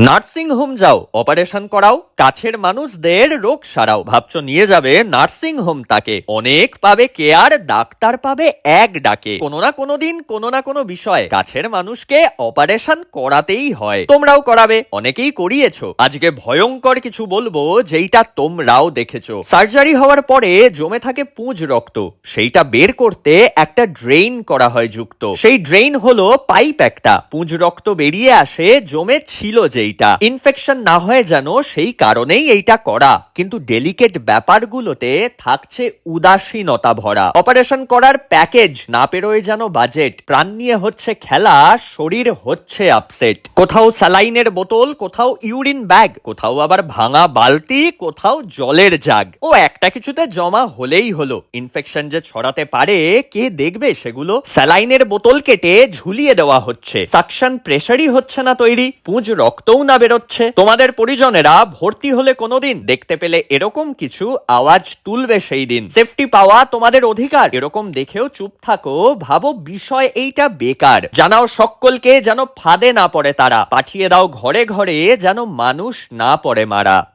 Nursing home যাও, operation করাও, কাছের মানুষদের রোগ সারাও। ভাবছ নিয়ে যাবে নার্সিং হোম তাকে। অনেক পাবে কেয়ার, ডাক্তার পাবে এক ডাকে। কোনো না কোনো দিন, কোনো না কোনো বিষয়ে। কাছের মানুষকে অপারেশন করাতেই হয়। তোমরাও করাবে। অনেকেই করিয়েছো। আজকে ভয়ঙ্কর কিছু বলব, যেইটা তোমরাও দেখেছ। সার্জারি হওয়ার পরে জমে থাকে পুঁজ রক্ত। সেইটা বের করতে একটা ড্রেইন করা হয় যুক্ত। সেই ড্রেইন হলো পাইপ একটা। পুঁজ রক্ত বেরিয়ে আসে, জমে ছিল যেইটা ইনফেকশন না হয় যেন সেই কারণেই এইটা করা। কিন্তু ডেলিকেট ব্যাপারগুলোতে থাকছে উদাসীনতা ভরা। অপারেশন করার প্যাকেজ না পেরোয় যেন বাজেট প্রাণ নিয়ে হচ্ছে খেলা, শরীর হচ্ছে আপসেট কোথাও স্যালাইনের বোতল, কোথাও ইউরিন ব্যাগ কোথাও আবার ভাঙা বালতি, কোথাও জলের জাগ। ও একটা কিছুতে জমা হলেই হলো। ইনফেকশন যে ছড়াতে পারে, কে দেখবে সেগুলো? স্যালাইনের বোতল কেটে ঝুলিয়ে দেওয়া হচ্ছে। সাকশন প্রেসারই হচ্ছে না তৈরি। পুঁজ রক্তও না বেরোচ্ছে। তোমাদের পরিজনেরা ভর্তি হলে কোনোদিন দেখতে পেলে এরকম কিছু আওয়াজ তুলবে সেই দিন। সেফটি পাওয়া তোমাদের অধিকার। এরকম দেখেও চুপ থাকো, ভাবো বিষয় এইটা বেকার। জানাও সকলকে যেন ফাঁদে না পড়ে তারা। পাঠিয়ে দাও ঘরে ঘরে যেন মানুষ না পড়ে মারা।